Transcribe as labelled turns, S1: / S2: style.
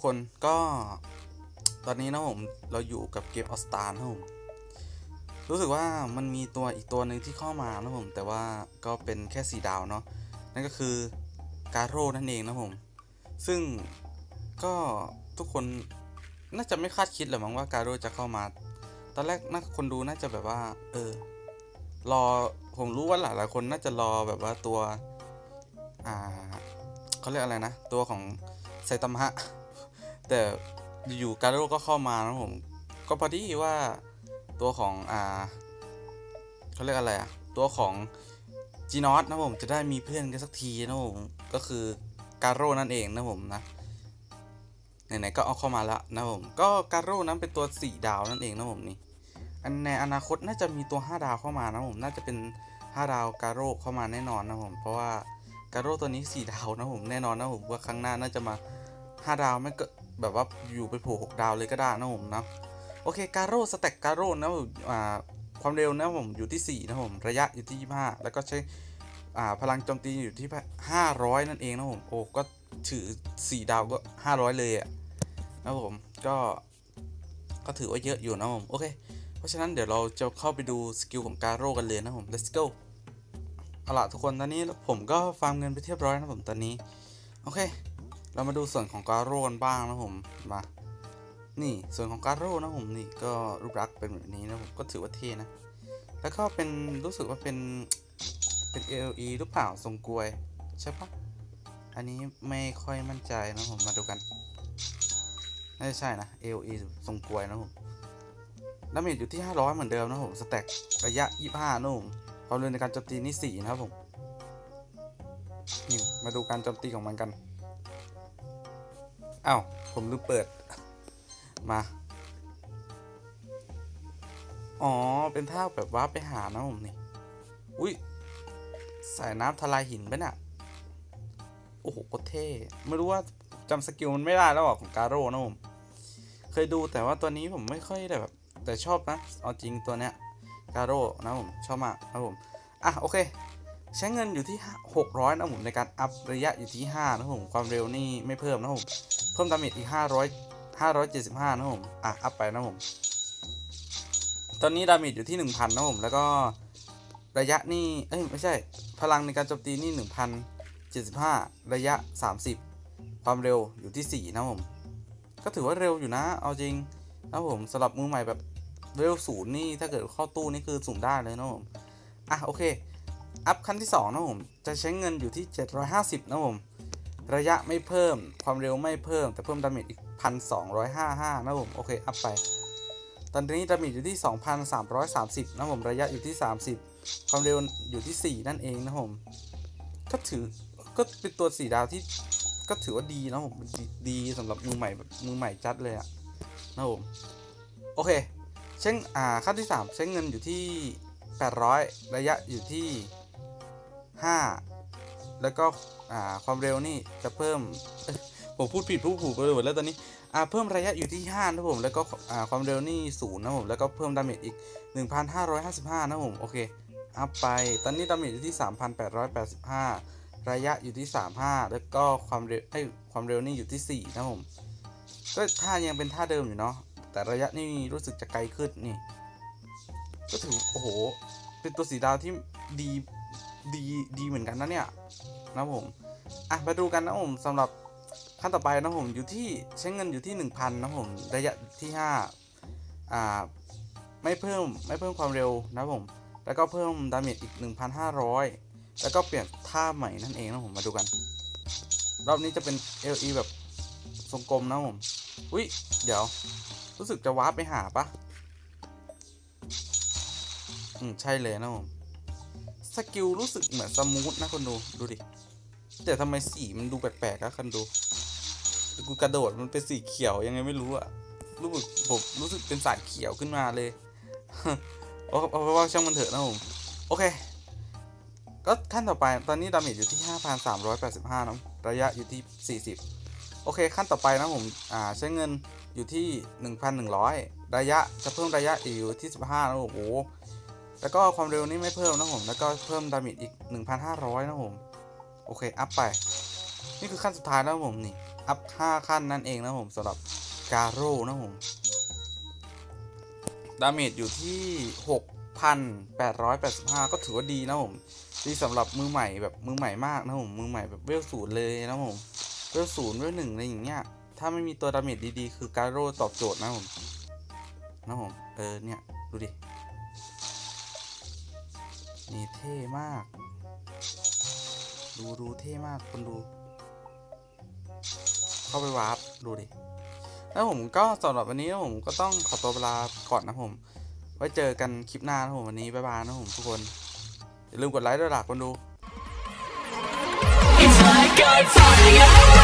S1: กคนก็ตอนนี้นะผมเราอยู่กับเกมออสตานะผมรู้สึกว่ามันมีตัวอีกตัวหนึ่งที่เข้ามานะผมแต่ว่าก็เป็นแค่สีดาวเนาะนั่นก็คือการโร่นั่นเองนะผมซึ่งก็ทุกคนน่าจะไม่คาดคิดเลยมั้งว่าการโร่จะเข้ามา ตอนแรกน่าคนดูน่าจะแบบว่า เออรอผมรู้ว่าหลายหลายคนน่าจะรอแบบว่าตัวอ่าเขาเรียกอะไรนะ ตัวของไซตามะ แต่อยู่การโร่ก็เข้ามานะผม ก็พอดีว่าตัวของอ่าเขาเรียกอะไรอะตัวของจีนอสนะผมจะได้มีเพื่อนกันสักทีนะผมก็คือการโร่นั่นเองนะผมนะไหนๆก็เอาเข้ามาแล้วนะผมก็การโร่นั้นเป็นตัวสี่ดาวนั่นเองนะผมนี่อันในอนาคตน่าจะมีตัว 5 ดาวเข้ามานะผมน่าจะเป็น 5 ดาวการโร่เข้ามาแน่นอนนะผมเพราะว่าการโร่ตัวนี้ 4 ดาวนะผมแน่นอนนะผมว่าครั้งหน้าน่าจะมา 5ดาวไม่ก็แบบว่าอยู่ไปโผล่6ดาวเลยก็ได้นะผมนะโอเคการโร่สแต็กการโร่นะผมอ่าความเร็วนะผมอยู่ที่ 4 นะผมระยะอยู่ที่ 25 แล้วก็ใช้อ่าพลังโจมตีอยู่ที่ 500 นั่นเองนะผมโอ้ก็ถือ 4 ดาวก็ 500 เลยอะนะผมก็ก็ถือว่าเยอะอยู่นะผมโอเคเพราะฉะนั้นเดี๋ยวเราจะเข้าไปดูสกิลของการโร่กันเลยนะผม let's go เอาล่ะทุกคนตอนนี้ผมก็ฟาร์มเงินไปเรียบร้อยนะผมตอนนี้ โอเค เรามาดูส่วนของการโร่กันบ้างนะผมมานี่ส่วนของการโร่นะผมนี่ก็รูปลักษณ์เป็นแบบนี้นะผมก็ถือว่าเท่นะ แล้วก็เป็นรู้สึกว่าเป็นเป็น LE หรือเปล่าทรงกลวยใช่ปะอันนี้ไม่ค่อยมั่นใจนะผมมาดูกันน่าจะใช่นะ LE ทรงกลวยนะผมดาเมจอยู่ที่ 500 เหมือนเดิมนะผมสแต็กระยะ 25นุ่มความเร็วในการโจมตีนี่4นะครับผมนี่มาดูการโจมตีของมันกัน อ้าวผมลืมเปิด มา อ๋อ เป็นท่าแบบว่าไปหานะผมนี่ อุ้ยสายน้ำทลายหินไปน่ะ โอ้โหโคตรเท่ ไม่รู้ว่าจำสกิลมันไม่ได้แล้วอะของการโร่นะผม เคยดูแต่ว่าตัวนี้ผมไม่ค่อยได้แบบ แต่ชอบนะ เอาจริงตัวเนี้ยการโร่นะผม ชอบมากนะผม อะ โอเค ใช้เงินอยู่ที่ 600 นะผมในการอัพระยะอยู่ที่ 5 นะผมความเร็วนี่ไม่เพิ่มนะผมเพิ่มดาเมจอีก 500 575 นะผมอะอัพไปนะผมตอนนี้ดาเมจอยู่ที่ 1,000 นะผมแล้วก็ระยะนี่เอ้ยไม่ใช่ พลังในการโจมตีนี่ 1,075 ระยะ 30 ความเร็วอยู่ที่ 4 นะผมก็ถือว่าเร็วอยู่นะ เอาจริงนะผมสำหรับมือใหม่แบบเร็วศูนย์นี่ถ้าเกิดเข้าตู้นี่คือสูงได้เลยนะผมอะโอเค อัพขั้นที่2นะผม จะใช้เงินอยู่ที่ 750 นะผม ระยะไม่เพิ่ม ความเร็วไม่เพิ่ม แต่เพิ่มดาเมจอีก 1,255 นะผม โอเค อัพไป ตอนนี้ดาเมจอยู่ที่ 2,330 นะผม ระยะอยู่ที่ 30 ความเร็วอยู่ที่ 4 นั่นเองนะผม ก็ถือ ก็เป็นตัว4ดาวที่ก็ถือว่าดีนะผมดีดีสำหรับมือใหม่มือใหม่จัดเลยอะนะผม โอเค เช่นอ่าขั้นที่ 3 ใช้เงินอยู่ที่ 800 ระยะอยู่ที่ 5 แล้วก็ความเร็วนี่จะเพิ่มผมพูดผิดพูดถูกไปเลยหมดแล้วตอนนี้เพิ่มระยะอยู่ที่5นะผมแล้วก็ความเร็วนี่ศูนย์นะผมแล้วก็เพิ่มดาเมจอีก 1,555 นะผมโอเคอัพไป ตอนนี้ดาเมจอยู่ที่ 3,885 ระยะอยู่ที่ 35 แล้วก็ความเร็วให้ความเร็วนี่อยู่ที่ 4 นะผมก็ท่ายังเป็นท่าเดิมอยู่เนาะแต่ระยะนี่รู้สึกจะไกลขึ้นนี่ ก็ถือโอ้โห เป็นตัวสีดาวที่ดี ดีดีเหมือนกันนะเนี่ยนะผมอะมาดูกันนะผมสำหรับขั้นต่อไปนะผมอยู่ที่ใช้เงินอยู่ที่ 1,000นะผมระยะที่5อ่าไม่เพิ่มไม่เพิ่มความเร็วนะผมแล้วก็เพิ่มดาเมจอีก 1,500 แล้วก็เปลี่ยนท่าใหม่นั่นเองนะผมมาดูกัน รอบนี้จะเป็น LE แบบทรงกลมนะผมอุ้ยเดี๋ยว รู้สึกจะวาร์ปไปหาปะอืมใช่เลยนะผม สกิลรู้สึกเหมือนสมูทนะคนดู ดูดิ แต่ทำไมสีมันดูแปลกๆอะคนดูกูกระโดดมันเป็นสีเขียวยังไงไม่รู้อะรู้สึกผมรู้สึกเป็นสายเขียวขึ้นมาเลยเอาเอาว่าช่างมันเถอะนะผม โอเค ก็ขั้นต่อไปตอนนี้ดาเมจอยู่ที่ 5,385นะระยะอยู่ที่ 40 โอเค ขั้นต่อไปนะผม อ่า ใช้เงินอยู่ที่ 1,100 ระยะจะเพิ่มระยะอีกอยู่ที่ 15นะผมโอ้โห แล้วก็ความเร็วนี่ไม่เพิ่มนะผม แล้วก็เพิ่มดาเมจอีก 1,500 นะผม โอเค อัพไป นี่คือขั้นสุดท้ายแล้วผมนี่ อัพ 5 ขั้นนั่นเองนะผมสำหรับการโร่นะผม ดาเมจอยู่ที่ 6,885 ก็ถือว่าดีนะผม ดีสำหรับมือใหม่แบบมือใหม่มากนะผม มือใหม่แบบเวลศูนย์เลยนะผม เวลศูนย์เวลหนึ่งอะไรอย่างเงี้ย ถ้าไม่มีตัวดาเมจดีๆ คือการโร่ตอบโจทย์นะผม นะผม เออเนี่ย ดูดิ นี่เท่มาก ดูดูเท่มากคนดู เข้าไปวาร์ปดูดิ แล้วผมก็สำหรับวันนี้นะผมก็ต้องขอตัวเวลาก่อนนะผม ไว้เจอกันคลิปหน้านะผมวันนี้บ๊ายบายนะผมทุกคน อย่าลืมกดไลค์ด้วยล่ะคนดู
S2: It's like I'm falling